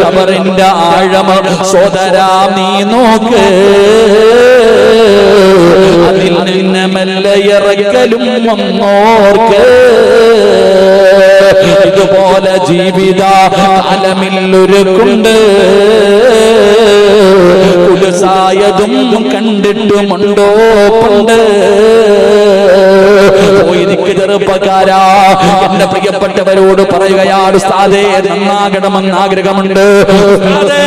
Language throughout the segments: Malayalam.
കബറിന്റെ ആഴമ സോദരാ നീ നോക്ക്. അതിൽ നിന്ന് മെല്ലെ ഇറക്കലും വന്നോർക്ക്. ഇതുപോലെ ജീവിത കാലമില്ലൊരുക്കുണ്ട്. ായതും കണ്ടിട്ടുമുണ്ടോ? പണ്ട് എനിക്ക് ചെറുപ്പക്കാരാ. എന്റെ പ്രിയപ്പെട്ടവരോട് പറയുകയാണ് ഉസ്താദേ നന്നാകണമെന്ന് ആഗ്രഹമുണ്ട്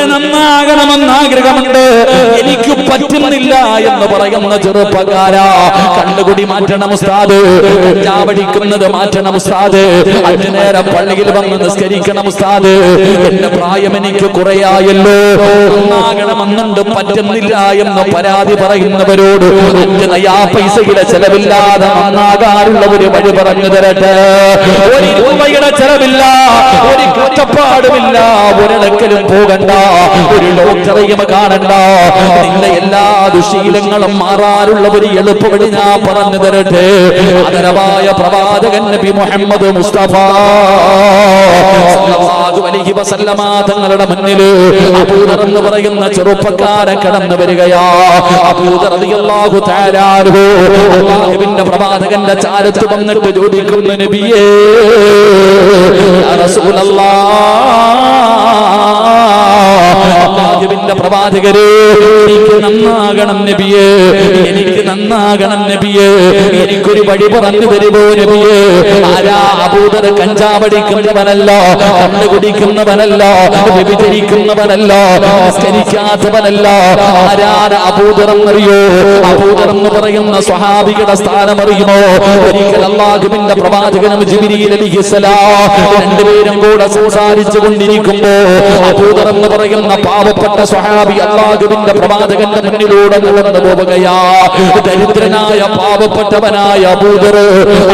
നന്നാകണമെന്ന് ആഗ്രഹമുണ്ട് എനിക്ക് പറ്റുന്നില്ല എന്ന് പറയുന്ന ചെറുപ്പക്കാരാ. കണ്ണുകുടി മാറ്റണം ഉസ്താദ്. കഞ്ചാവടിക്കുന്നത് മാറ്റണം ഉസ്താദ്. അഞ്ചു നേരം പള്ളിയിൽ വന്ന് നിസ്കരിക്കണം ഉസ്താദ്. എന്റെ പ്രായം എനിക്ക് കുറയായല്ലോ. ഒന്നാകണമെന്നുണ്ട് പറ്റുന്നില്ല എന്ന് പരാതി പറയുന്നവരോട് ആ പൈസയുടെ ചെലവില്ലാതെ നന്നാകാനുള്ള ഒരു വഴി പറഞ്ഞു തരട്ടെ. ഒരു രൂപയുടെ ചെലവില്ല ഒരു കുറ്റപ്പാടുമില്ല ഒരിടക്കലും പോകണ്ട ഒരു ഡോക്ടറെയും കാണണ്ട. നിന്റെ എല്ലാ ദുശീലങ്ങളും മാറാനുള്ള ഒരു എളുപ്പവഴി ഞാൻ പറഞ്ഞു തരട്ടെ. അതരവായ പ്രവാചകൻ നബി മുഹമ്മദ് മുസ്തഫ തങ്ങളുടെ മുന്നിൽ അബൂദർ എന്ന് പറയുന്ന ചെറുപ്പക്കാരൻ കടന്നു വരികയാ. അബൂദർ റളിയല്ലാഹു തആല അൻഹു അല്ലാഹുവിന്റെ പ്രവാചകന്റെ ചാരത്ത് വന്നിട്ട് ചോദിക്കുന്നു നബിയേ റസൂലല്ലാഹ് അല്ലാഹുവിന്റെ പ്രവാചകരെ. എനിക്ക് നന്നാകണം നബിയേ. എനിക്ക് നന്നാകണം നബിയേ. എനിക്കൊരു വഴി പറഞ്ഞു തരുമോ നബിയേ? ആരാ അബൂദർ കഞ്ചാവടിക്കുന്നവനല്ല കണ്ണു കുടിക്കുന്നവനല്ല വ്യഭിചരിക്കുന്നവനല്ല നമസ്കരിക്കാത്തവനല്ല. ആരാണ് അബൂദർ അറിയോ അബൂദർ എന്ന് പറയുന്ന സ്വഹാബികളുടെ സ്ഥാനം അറിയുമോ ഒരിക്കൽ അള്ളാഹുവിന്റെ പ്രവാചകനും ജിബിരിയിൽ രണ്ടുപേരും കൂടെ സംസാരിച്ചു കൊണ്ടിരിക്കുമ്പോ അബൂദർ എന്ന് പറയുന്ന പാവപ്പെട്ട സ്വഹാബി അള്ളാഹുവിന്റെ പ്രവാചകന്റെ മുന്നിലൂടെ നടന്നു പോവുകയാ. ദരിദ്രനായ പാവപ്പെട്ടവനായ അബൂദർ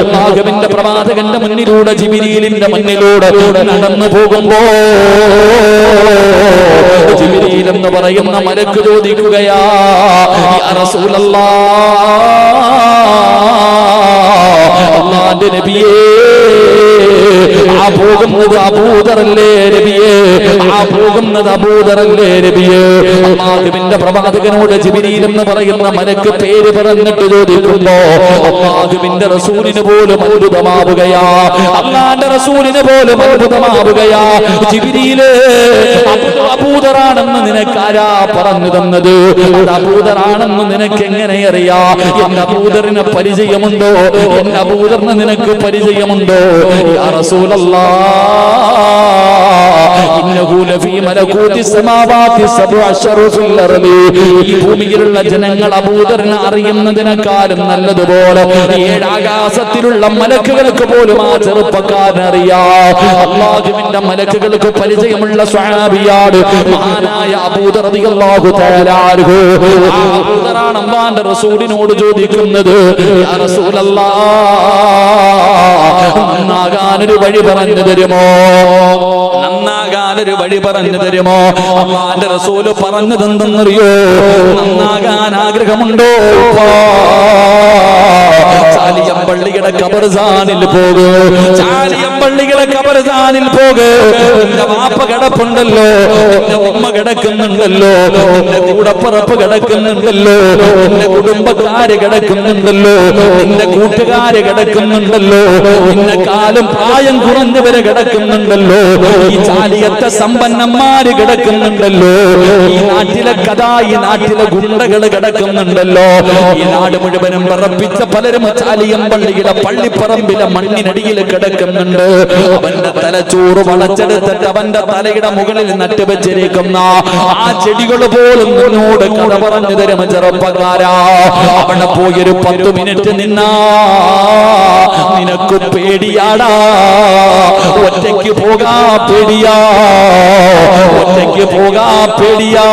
അള്ളാഹുവിന്റെ പ്രവാചകന്റെ മുന്നിലൂടെ ജിബിരിയിലിന്റെ മുന്നിലൂടെ നടന്നു പോകുമ്പോ ജിബിരിയിൽ എന്ന് പറയുന്ന മലക്ക് ചോദിക്കുകയാ റസൂലല്ലാ അള്ളാന്റെ നബിയേ ആ പോകുന്നത് അബൂദറല്ലേ നബിയേ? ആ പോകുന്നത് അബൂദറല്ലേ നബിയേ? അള്ളാഹുവിന്റെ പ്രവാചകനോട് ജിബിരിയിൽ എന്ന് പറയുന്ന മനക്ക് പേര് പറഞ്ഞിട്ട് ചോദിക്കുമ്പോ അള്ളാഹുവിന്റെ റസൂലിന് പോലും അത്ഭുതമാവുകയാ. അമ്മാന്റെ റസൂലിന് പോലും അത്ഭുതമാവുകയാ. ജിബിരിയിൽ അബൂദറാണെന്ന് നിനക്കാരാ പറഞ്ഞു തന്നത്? അത് അബൂദറാണെന്ന് നിനക്ക് എങ്ങനെ അറിയാ? എന്റെ അബൂദറിന് പരിചയമുണ്ടോ? എന്റെ അബൂദറിന് നിനക്ക് പരിചയമുണ്ടോ? യാ ഇന്നഹു ലഫീ മലകൂതി സമാവാതി സബ്ഉ അശ്റു ഫിൽ അർളി ഈ ഭൂമിയിലുള്ള ജനങ്ങൾ അബൂദറിന് അറിയുന്നതിനേക്കാളും നല്ലതുപോലെ ഏഴാകാശത്തിലുള്ള മലക്കുകൾക്ക് പോലും ആ ചെറുപ്പക്കാരൻ അറിയാം. അള്ളാഹുവിന്റെ മലക്കുകൾക്ക് പരിചയമുള്ള സ്വഹാബിയാണ് മഹാനായ അബൂദർ റളിയല്ലാഹു തആല അബൂദറാണ് അള്ളാന്റെ റസൂലിനോട് ചോദിക്കുന്നത് നന്നാകാനൊരു വഴി പറഞ്ഞു തരുമോ? നന്നാകാനൊരു വഴി പറഞ്ഞു തരുമോ? അള്ളാന്റെ റസൂൽ പറഞ്ഞതെന്തെന്നറിയോ? നന്നാകാൻ ആഗ്രഹമുണ്ടോ? ചാലിയമ്പള്ളിയുടെ കബർസാനിൽ പോകൂ. ചാലിയമ്പള്ളിയുടെ കബർസാനിൽ പോകൂ. വാപ്പ കിടപ്പുണ്ടല്ലോ. ഉമ്മ കിടക്കുന്നുണ്ടല്ലോ. നിന്റെ കൂടപ്പുറപ്പ് കിടക്കുന്നുണ്ടല്ലോ. കുടുംബക്കാര് കിടക്കുന്നുണ്ടല്ലോ. നിന്റെ കൂട്ടുകാര് കിടക്കുന്നുണ്ടല്ലോ. നിന്നെ കാലം പ്രായം കുറഞ്ഞവര് കിടക്കുന്നുണ്ടല്ലോ. ഈ ചാലിയത്തെ സമ്പന്നന്മാര് കിടക്കുന്നുണ്ടല്ലോ. ഈ നാട്ടിലെ കഥ ഈ നാട്ടിലെ ഗുണ്ടകൾ കിടക്കുന്നുണ്ടല്ലോ. ഈ നാട് മുഴുവനും പറപ്പിച്ച പലരും ചാലിയം പള്ളിയുടെ പള്ളിപ്പറമ്പിലെ മണ്ണിനടിയിൽ കിടക്കുന്നുണ്ട്. അവന്റെ തലച്ചോറ് വളച്ചെടുത്തിട്ട് അവന്റെ തലയുടെ മുകളിൽ നട്ടുവെച്ചിരിക്കുന്ന ആ ചെടികൾ പോലും നിന്നോട് കഥ പറഞ്ഞു തരും ചെറുപ്പക്കാരാ. അവിടെ പോയൊരു പത്ത് മിനിറ്റ് നിന്നാ നിനക്ക് പേടിയാടാ. ഒറ്റയ്ക്ക് പോകാ പേടിയാ. ഒറ്റയ്ക്ക് പോകാ പേടിയാ.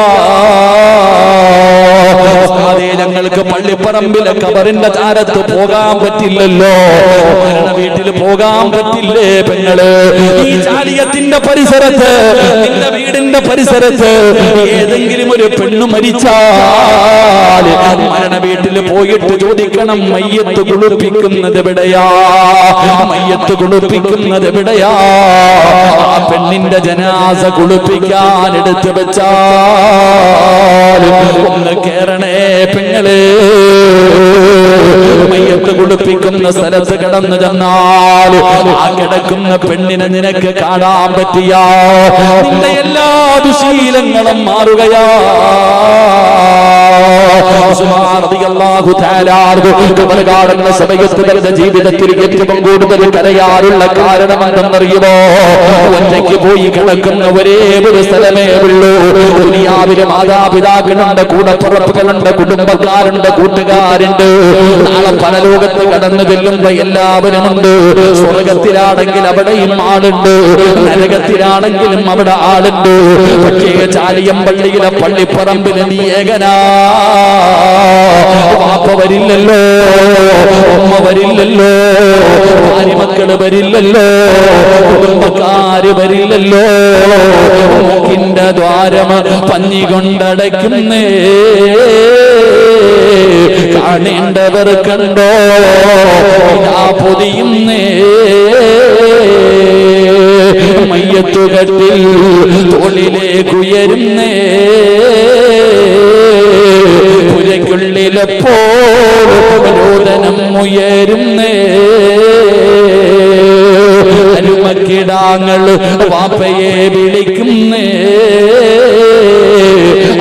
ഉസ്താദേ, ഞങ്ങൾക്ക് പള്ളിപ്പറമ്പിലെ കബറിന്റെ താരത്ത് പോകാൻ പറ്റില്ലല്ലോ. വീട്ടിൽ പോകാൻ പറ്റില്ലേ പെങ്ങൾ? ഈ ചാലിയത്തിന്റെ പരിസരത്ത് നിന്റെ വീടിന്റെ പരിസരത്ത് ഏതെങ്കിലും ഒരു പെണ്ണു മരിച്ചാൽ മരണ വീട്ടിൽ പോയിട്ട് ചോദിക്കണം മയ്യത്ത് കുളിപ്പിക്കുന്നത് എവിടെയാ? മയ്യത്ത് കുളിപ്പിക്കുന്നത് എവിടെയാ? ആ പെണ്ണിന്റെ ജനാസ കുളിപ്പിക്കാൻ എടുത്തു വെച്ചാൽ ഒന്ന് കേറണേ. പെങ്ങളെ മയ്യത്ത് കുളിപ്പിക്കുന്ന സ്ഥലത്ത് കിടന്നു ചെന്നാൽ ആ കിടക്കുന്ന പെണ്ണിനെ നിനക്ക് കാണാൻ പറ്റിയ? നിന്റെ എല്ലാ ദുശീലങ്ങളും മാറുകയാ. കാണുന്ന സമയത്ത് തന്റെ ജീവിതത്തിൽ ഏറ്റവും കൂടുതൽ കരയാറുള്ള കാരണം എന്തെന്നറിയുമോ? ഒറ്റയ്ക്ക് പോയി കിടക്കുന്ന ഒരേ ഒരു സ്ഥലമേ ഉള്ളൂ. ദുനിയാവിലെ മാതാപിതാക്കളുണ്ട് കൂടപ്പുറപ്പുകളുണ്ട് കുടുംബക്കാരുണ്ട് കൂട്ടുകാരുണ്ട്. നാളെ പല ലോകത്ത് കടന്നു ചെല്ലുമ്പോ എല്ലാവരും ഉണ്ട്. സ്വർഗത്തിലാണെങ്കിൽ അവിടെയും ആളുണ്ട്. നരകത്തിലാണെങ്കിലും അവിടെ ആളുണ്ട്. പക്ഷേ ചാലിയം പള്ളിയിലെ പള്ളിപ്പറമ്പിൽ നീ ഏകനാ പാപ്പ വരില്ലല്ലോ അമ്മ വരില്ലല്ലോ മക്കൾ വരില്ലല്ലോ കുടുംബക്കാര് വരില്ലല്ലോ. മൂക്കിന്റെ ദ്വാരം പഞ്ഞി കൊണ്ടടയ്ക്കുന്നേ കാണേണ്ടവർ കണ്ടോ ഇതാ പൊതിയുന്നേ. മയ്യത്തുകട്ടിൽ തോളിലേക്കുയരുന്നേ രോദനം ഉയരുന്നേ. അരുമക്കിടാങ്ങൾ വാപ്പയെ വിളിക്കുന്നേ.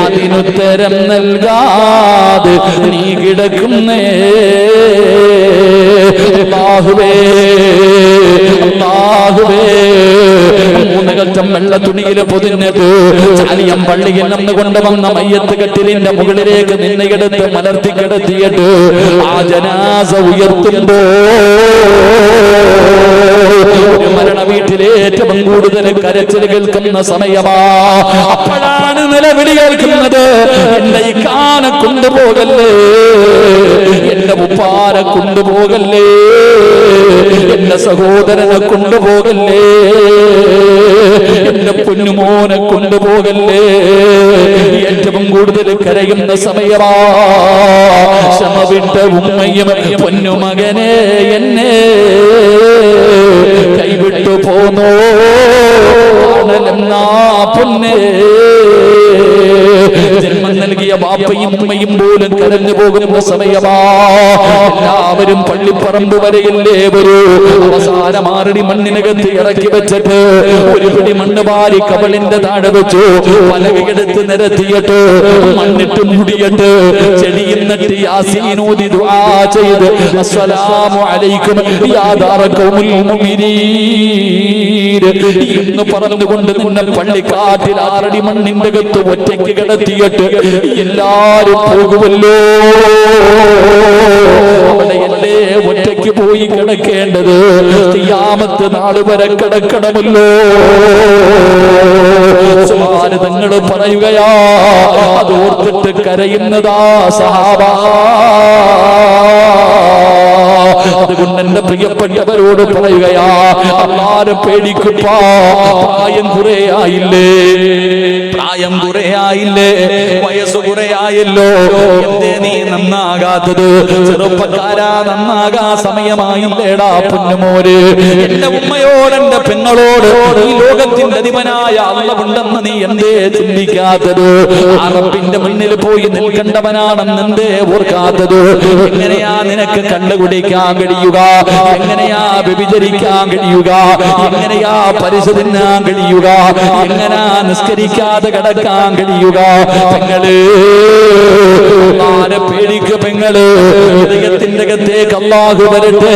അതിനുത്തരം നൽകാതെ നീ കിടക്കുന്നേ. വെള്ള തുണിയിൽ പൊതിഞ്ഞത് ചാലിയം പള്ളിയിൽ നിന്ന് കൊണ്ടുവന്ന മയ്യത്ത് കെട്ടിലിന്റെ മുകളിലേക്ക് നിന്നെടുത്ത് മലർത്തി കിടത്തിയിട്ട് ആ ജനാസ ഉയർത്തുമ്പോ മരണ വീട്ടിലെ ഏറ്റവും കൂടുതൽ കരച്ചിൽ കേൾക്കുന്ന സമയമാ. അപ്പോഴാണ് നിലവിളി കേൾക്കുന്നത്. എന്റെ ഈ കാന കൊണ്ടുപോകല്ലേ? എന്റെ ഉപ്പാര കൊണ്ടുപോകല്ലേ? എന്റെ സഹോദരനെ കൊണ്ടുപോകല്ലേ? പൊന്നുമോനെ കൊണ്ടുപോകല്ലേ? ഏറ്റവും കൂടുതൽ കരയുന്ന സമയമാ. ഉമ്മയും പൊന്നുമകനെ എന്നെ കൈവിട്ടു പോന്നോ? പൊന്നേ? നൽകിയ ബാപ്പയും ഉമ്മയും പോലും കരഞ്ഞു പോകുന്ന സമയമാ. എല്ലാവരും പള്ളിപ്പറമ്പ് വരെയല്ലേ വരൂ. അവസാന മാറടി മണ്ണിനകത്ത് ഇറക്കി വെച്ചിട്ട് ഒരു പിടി മണ്ണ് വാരി കവളിന്റെ താഴെ വെച്ചു. പലകയെടുത്ത് നിരത്തിയിട്ട് മണ്ണിട്ട് മുടിയിട്ട് ചെടിയിൽ നിന്നിട്ട് യാസീനോദി ദുആ ചെയ്ത് അസ്സലാമു അലൈക്കും യാ ദാറഖൗമുൽ മുഅ്മിനീൻ. ഇന്ന് പറഞ്ഞുകൊണ്ട് നിന്നെ പള്ളിക്കാട്ടിൽ ആറടി മണ്ണിന്റെ അകത്ത് ഒറ്റയ്ക്ക് കിടത്തിയിട്ട് എല്ലാരും പോകുമല്ലോ. അവിടെയല്ലേ ഒറ്റയ്ക്ക് പോയി കിടക്കേണ്ടത്? തിയാമത്ത് നാൾ വരെ കിടക്കണമല്ലോ. തങ്ങൾ പറയുകയാ അതോർത്തിട്ട് കരയുന്നതാ സഹാബാ. അതുകൊണ്ട് എന്റെ പ്രിയപ്പെട്ടവരോട് പറയുകയാ അള്ളാരെ പേടിക്കുപ്പാ പ്രായം കുറെ ആയില്ലേ? പ്രായം കുറെ ആയില്ലേ വയസ്സ് കുറെ ആയല്ലോ എന്തേ നീ നന്നാകാത്തത്? ചെറുപ്പക്കാരാ നന്നാകാ സമയമായില്ലേടാ പൊന്നുമോര്. എന്റെ ഉമ്മയോട് എന്റെ പെങ്ങളോട് ഈ ലോകത്തിന്റെ അധിപനായ അള്ളവുണ്ടെന്ന് നീ എന്തേ ചിന്തിക്കാത്തത്? അറബിന്റെ മുന്നിൽ പോയി നിൽക്കേണ്ടവനാണെന്ന് എന്തേ ഓർക്കാത്തത്? എങ്ങനെയാ നിനക്ക് കണ്ടുകുടിക്കാൻ കഴിയുക? എങ്ങനെയാ വ്യഭിചരിക്കാൻ കഴിയുക? എങ്ങനെയാ പരിശു കഴിയുക? എങ്ങനെയാ നിസ്കരിക്കാതെ കിടക്കാൻ കഴിയുക. പെങ്ങൾ ആരെ പേടിക്ക് പെങ്ങൾ ഹൃദയത്തിന്റെ അകത്തേക്ക് അള്ളാഹു വരട്ടെ.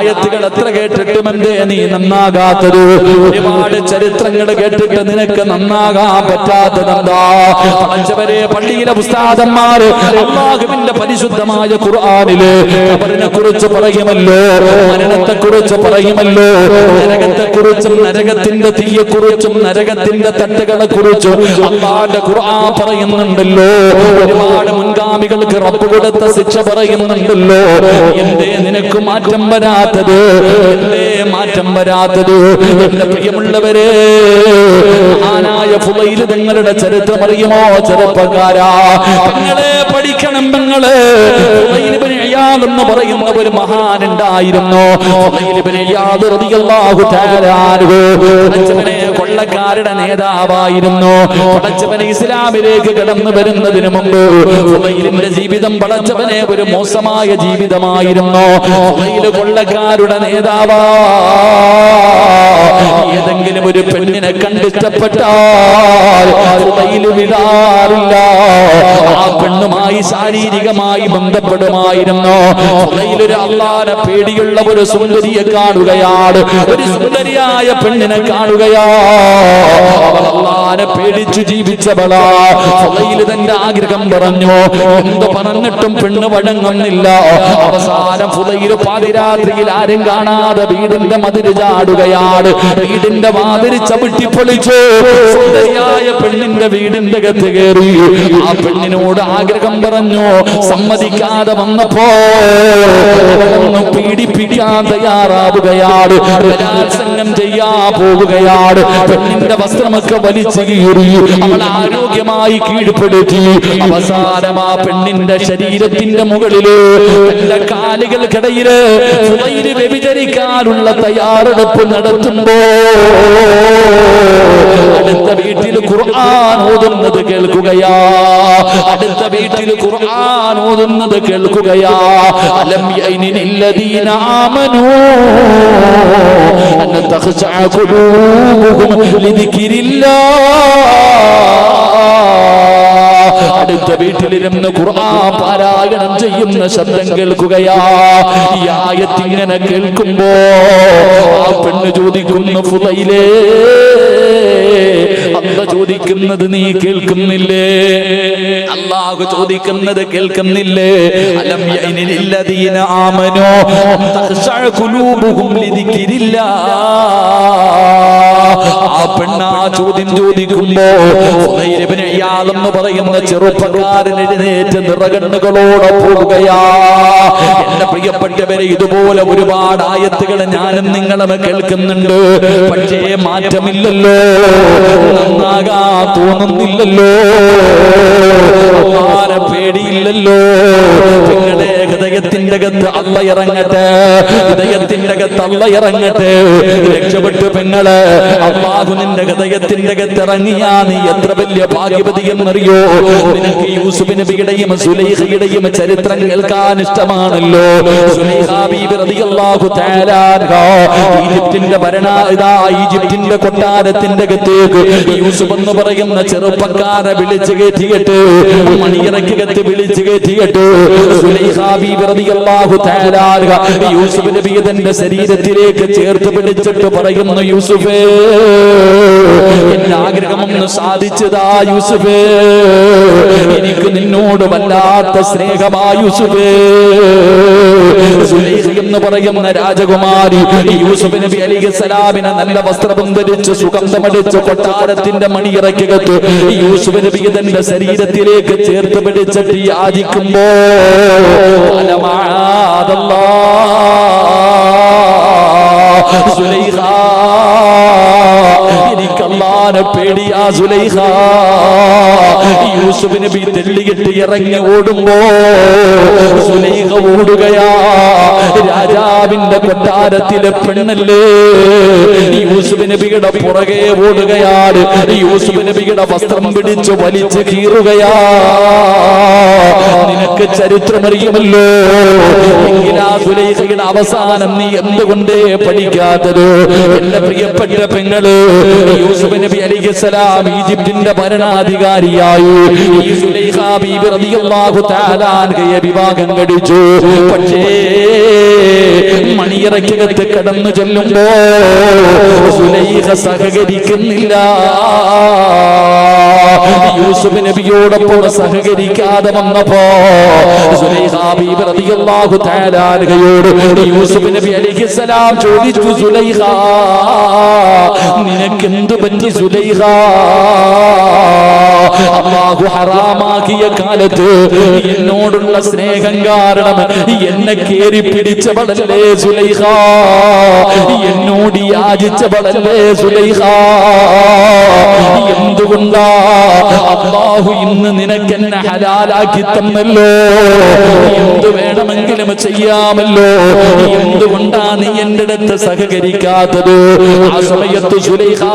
ആയത്തുകൾ എത്ര കേട്ടിട്ടും എന്റെ നീ നന്നാകാത്തത്? ഒരുപാട് ചരിത്രങ്ങൾ കേട്ടിട്ട് നിനക്ക് നന്നാകാൻ പറ്റാത്തതെന്താ? പഞ്ചവരെ പള്ളിയിലെ പുസ്താദന്മാര് അള്ളാഹുവിന്റെ പരിശുദ്ധമായ ഖുർആാനിൽ ഖബറിനെ കുറിച്ച് പറയുമല്ലോ മരണത്തെ കുറിച്ച് പറയുമല്ലോ നരകത്തെ കുറിച്ചും നരകത്തിന്റെ തീയെ കുറിച്ചും നരകത്തിന്റെ തട്ടുകളെ കുറിച്ചും അള്ളാന്റെ ഖുർആൻ പറയുന്നുണ്ടല്ലോ. ഒരുപാട് മുൻഗാമികൾക്ക് റബ്ബ് കൊടുത്ത ശിക്ഷ പറയുന്നുണ്ടല്ലോ. എന്തേ നിനക്ക് മാറ്റം എന്തേ മാറ്റം വരാത്തത്. എന്റെ പ്രിയമുള്ളവരെ തങ്ങളുടെ ചരിത്രം അറിയുമോ? ചെറുപ്പക്കാരാ. പെങ്ങളെ പഠിക്കണം ഇയാദ് എന്ന് പറയുന്ന ഒരു മഹാൻ ഉണ്ടായിരുന്നു കൊള്ളക്കാരുടെ നേതാവായിരുന്നു. പടച്ചവനെ ഇസ്ലാമിലേക്ക് കടന്നു വരുന്നതിന് മുമ്പ് ജീവിതം പടച്ചവനെ ഒരു മോശമായ ജീവിതമായിരുന്നു. കൊള്ളക്കാരുടെ നേതാവാ ഏതെങ്കിലും ഒരു പെണ്ണിനെ കണ്ടിഷ്ടപ്പെട്ടാൽ വിടാറില്ല. ആ പെണ്ണുമായി ശാരീരികമായി ബന്ധപ്പെടുമായിരുന്നു. ഒരു അള്ളാനെ പേടിയുള്ള ഒരു സുന്ദരിയെ കാണുകയാണ്. ഒരു സുന്ദരിയായ പെണ്ണിനെ കാണുകയാ അവൾ അള്ളാനെ പേടിച്ചു ജീവിച്ചവളാ. തന്റെ ആഗ്രഹം പറഞ്ഞു. എന്ത് പറഞ്ഞിട്ടും പെണ്ണ് വഴങ്ങുന്നില്ല. അവസാനം ഫുളൈൽ പാതിരാത്രിയിൽ ആരും കാണാതെ വീടിന്റെ മതിര് ചാടുകയാണ്. വീടിന്റെ വാതിൽ ചവിട്ടി പൊളിച്ചു? പെണ്ണിന്റെ വീടിന്റെ അകത്ത് കയറി. ആ പെണ്ണിനോട് ആഗ്രഹം പറഞ്ഞു സമ്മതിക്കാതെ വന്നപ്പോ പീഡിപ്പിക്കാൻ തയ്യാറാവുകയാണ്. ബലാത്സംഗം ചെയ്യാ പോവുകയാണ് പെണ്ണിന്റെ വസ്ത്രമൊക്കെ വലിച്ചു കീറി. അവൾ ആരോഗ്യമായി കീഴ്പ്പെടുത്തി. അവസാനം ആ പെണ്ണിന്റെ ശരീരത്തിന്റെ മുകളിൽ തന്റെ കാലുകൾക്കിടയിൽ വ്യഭിചരിക്കാനുള്ള തയ്യാറെടുപ്പ് നടത്തുമ്പോ അടുത്ത വീട്ടിൽ ഖുർആൻ ഓതുന്നത് കേൾക്കുകയാ. അടുത്ത വീട്ടിൽ ഖുർആൻ ഓതുന്നത് കേൾക്കുകയാ. അലം യൈനില്ലദീന أن تخشع قلوبهم لذكر الله. അടുത്ത വീട്ടിലിരുന്ന് ഖുർആൻ പാരായണം ചെയ്യുന്ന ശബ്ദം കേൾക്കുകയാ. ഈ ആയത്ത് ഇങ്ങനെ കേൾക്കുമ്പോ ആ പെണ്ണ് ചോദിക്കുന്നു ഫുലയിലേ അല്ല ചോദിക്കുന്നത് നീ കേൾക്കുന്നില്ലേ? അള്ളാഹു ചോദിക്കുന്നത് കേൾക്കുന്നില്ലേ? ആ പെണ്ണാ ചോദ്യം ചോദിക്കുമ്പോ എന്ന് പറയുന്ന ചെറുപ്പക്കാരൻ എഴുന്നേറ്റ് നിറകണ്ണുകളോടെ പോവുകയാ. എന്റെ പ്രിയപ്പെട്ടവരെ ഇതുപോലെ ഒരുപാട് ആയത്തുകൾ ഞാനും നിങ്ങളും കേൾക്കുന്നുണ്ട്. പക്ഷേ മാറ്റമില്ലല്ലോ. നന്നാകാ തോന്നുന്നില്ലല്ലോ. ആരെ പേടിയില്ലല്ലോ. നിങ്ങളുടെ ഹൃദയത്തിന്റെ അകത്ത് അല്ല ഇറങ്ങട്ടെ. ഹൃദയത്തിന്റെ അകത്ത് അല്ല ഇറങ്ങട്ടെ. രക്ഷപ്പെട്ടു പെങ്ങൾ അള്ളാഹു നിന്റെ ഹൃദയത്തിന്റെ അകത്ത് ഇറങ്ങിയാ നീ എത്ര വലിയ ഭാഗ്യവതി എന്നറിയോ? നിനക്ക് യൂസുഫ് നബിയുടെയും സുലൈഹയുടെയും ചരിത്രം കേൾക്കാൻ ഇഷ്ടമാണല്ലോ ഈജിപ്തിന്റെ ഭരണ ഇതാ ഈജിപ്തിന്റെ കൊട്ടാരത്തിന്റെ അകത്തേക്ക് യൂസുഫ് എന്ന് പറയുന്ന ചെറുപ്പക്കാരെ വിളിച്ചു കയറ്റിയിട്ട് മണിയറക്കകത്ത് വിളിച്ചു കയറ്റിയിട്ട് യൂസുഫ് നബി തന്റെ ശരീരത്തിലേക്ക് ചേർത്ത് പിടിച്ചിട്ട് പറയുന്നു യൂസുഫേ എന്റെ ആഗ്രഹമൊന്ന് സാധിച്ചതാ യൂസുഫേ. എനിക്ക് നിന്നോട് വല്ലാത്ത സ്നേഹമാ യൂസുഫേ എന്ന് പറയുന്ന രാജകുമാരി യൂസുഫ് നബി അലിഹി സലാമിനെ നല്ല വസ്ത്രം ധരിച്ച് സുഗന്ധമടിച്ച് കൊട്ടാരത്തിന്റെ മണിയിറക്കകത്ത് യൂസുഫ് നബി തന്റെ ശരീരത്തിലേക്ക് ചേർത്ത് പിടിച്ചിട്ട് യാചിക്കുമ്പോ സുലൈഖ അള്ളാനെ പേടിയാ സുലൈഹ. യൂസുഫ് നബി തെള്ളിയിട്ട് ഇറങ്ങി ഓടുമ്പോ സുലൈഖ ഓടുകയാ. രാജാവിന്റെ കൊട്ടാരത്തിലെ പെണ്ണല്ലേ? യൂസുഫ് നബിയുടെ പുറകെ ഓടുകയാണ്. യൂസുഫ് നബിയുടെ വസ്ത്രം പിടിച്ച് വലിച്ച് കീറുകയാ നിനക്ക് ചരിത്രമറിയുമല്ലോ? അവസാനം നീ എന്തുകൊണ്ടേ പഠിക്കാത്തത്? എന്റെ പ്രിയപ്പെട്ട പെങ്ങൾ യൂസുഫ് നബി അലിഖലാം ഈജിപ്തിന്റെ ഭരണാധികാരിയായി. വിവാഹം കഴിച്ചു പക്ഷേ മണിയറക്കകത്ത് കടന്നു ചെല്ലുമ്പോ സഹകരിക്കുന്നില്ല. യൂസുഫ് നബിയോടൊപ്പം സഹകരിക്കാതെ വന്നപ്പോ യൂസുഫ് നബി അലൈഹിസ്സലാം ചോദിച്ചു സുലൈഹ നിനക്കെന്ത് പറ്റി സുലൈഖ അള്ളാഹു ഹറാമാക്കിയ കാലത്ത് എന്നോടുള്ള സ്നേഹം കാരണം എന്നെ കേറി പിടിച്ചവളല്ലേ സുലൈഹ എന്നോട് യാചിച്ചവളല്ലേ സുലൈഹ എന്തുകൊണ്ടാ അള്ളാഹു ഇന്ന് നിനക്ക് എന്നെ ഹലാലാക്കി തന്നല്ലോ. എന്ത് വേണമെങ്കിലും ചെയ്യാമല്ലോ. എന്തുകൊണ്ടാ നീ എന്റെ അടുത്ത് സഹകരിക്കാത്തത്? ആ സമയത്ത് സുലൈഖാ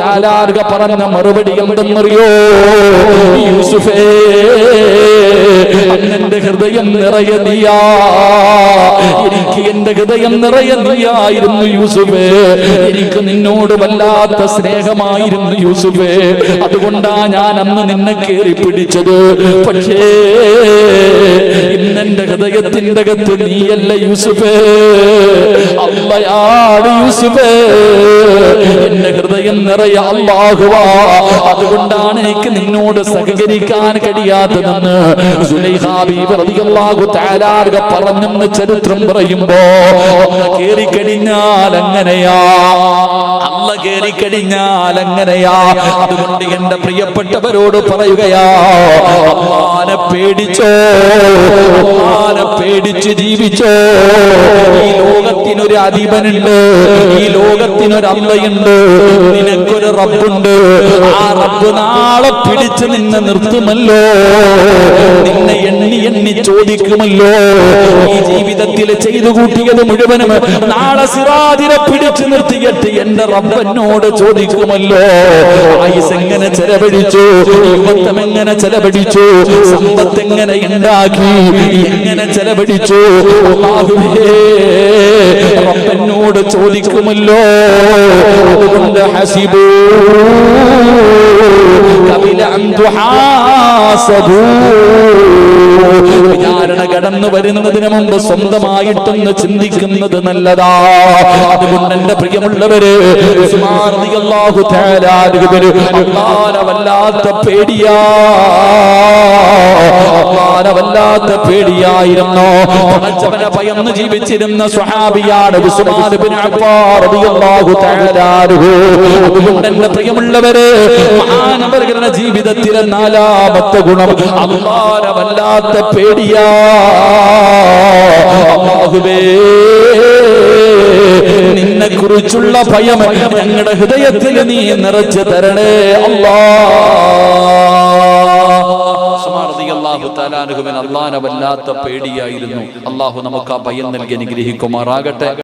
താലാർക പറഞ്ഞ മറുപടി എന്തെന്നറിയോ? യൂസുഫേ എന്റെ ഹൃദയം നിറയെ നീയാ. എനിക്ക് എന്റെ ഹൃദയം നിറയെ നീയായിരുന്നു യൂസുഫേ. എനിക്ക് നിന്നോട് വല്ലാത്ത സ്നേഹമായിരുന്നു യൂസുഫേ. അതുകൊണ്ടാ ഞാൻ അന്ന് നിന്നെ കയറി പിടിച്ചത്. പക്ഷേ ഇന്നെന്റെ ഹൃദയത്തിന്റെ അകത്ത് നീയല്ല യൂസുഫേ. അമ്മയാണ് യൂസുഫേ. എന്റെ ഹൃദയം നിറയെ അള്ളാഹുവാ. അതുകൊണ്ടാണ് എനിക്ക് നിന്നോട് സഹകരിക്കാൻ കഴിയാത്തതെന്ന് പറഞ്ഞെന്ന് ചരിത്രം പറയുമ്പോ കേറിക്കഴിഞ്ഞാൽ അങ്ങനെയാ. അല്ല കേറിക്കഴിഞ്ഞാൽ അങ്ങനെയാ. അതുകൊണ്ട് എന്റെ പ്രിയപ്പെട്ടവരോട് പറയുകയാ അമ്മാനെ പേടിച്ചോ അമ്മാനെ പേടിച്ച് ജീവിച്ചോ. ഈ ലോകത്തിനൊരു അധിപനുണ്ട് ഈ ലോകത്തിനൊരു അമ്മയുണ്ട് നിനക്കൊരു റബ്ബുണ്ട്. ആ റബ്ബ് നാളെ പിടിച്ച് നിന്നെ നിർത്തുമല്ലോ. നിന്നെ എണ്ണി എണ്ണി ചോദിക്കുമല്ലോ. ഈ ജീവിതത്തിൽ ചെയ്തു കൂട്ടിയത് മുഴുവനും നാളെ സിറാജിനെ പിടിച്ചു നിർത്തിയിട്ട് എന്റെ റബ്ബനോട് ചോദിക്കുമല്ലോ. ഐസ് എങ്ങനെ ചെലവഴിച്ചു? യുവത്വം എങ്ങനെ ചെലവഴിച്ചു? സമ്പത്ത് എങ്ങനെ ഉണ്ടാക്കി? എങ്ങനെ ചെലവഴിച്ചു? റബ്ബനോട് ചോദിക്കുമല്ലോ. ഹസിബൂ വിചാരണ കടന്നു വരുന്നതിന് മുമ്പ് സ്വന്തമായിട്ടൊന്ന് ചിന്തിക്കുന്നത് നല്ലതാ. അതുകൊണ്ട് എന്റെ പ്രിയമുള്ളവര് വല്ലാത്ത പേടിയാ. വല്ലാത്ത പേടിയായിരുന്നു? പടച്ചവനെ ഭയന്ന് ജീവിച്ചിരുന്ന സ്വഹാബിയാണ് അതുകൊണ്ട് എന്റെ പ്രിയമുള്ളവര് മഹാനവരുടെ ജീവിതത്തിലെ നാലാമത്തെ ഗുണം അള്ളാനെ വല്ലാത്ത പേടിയാ. അള്ളാഹുവേ നിന്നെ കുറിച്ചുള്ള ഭയം ഞങ്ങളുടെ ഹൃദയത്തിൽ നീ നിറച്ചു തരണേ അള്ളാഹുവിന് അള്ളാനെ വല്ലാത്ത പേടിയായിരുന്നു. അള്ളാഹു നമുക്ക് ആ ഭയം നൽകി അനുഗ്രഹിക്കുമാറാകട്ടെ.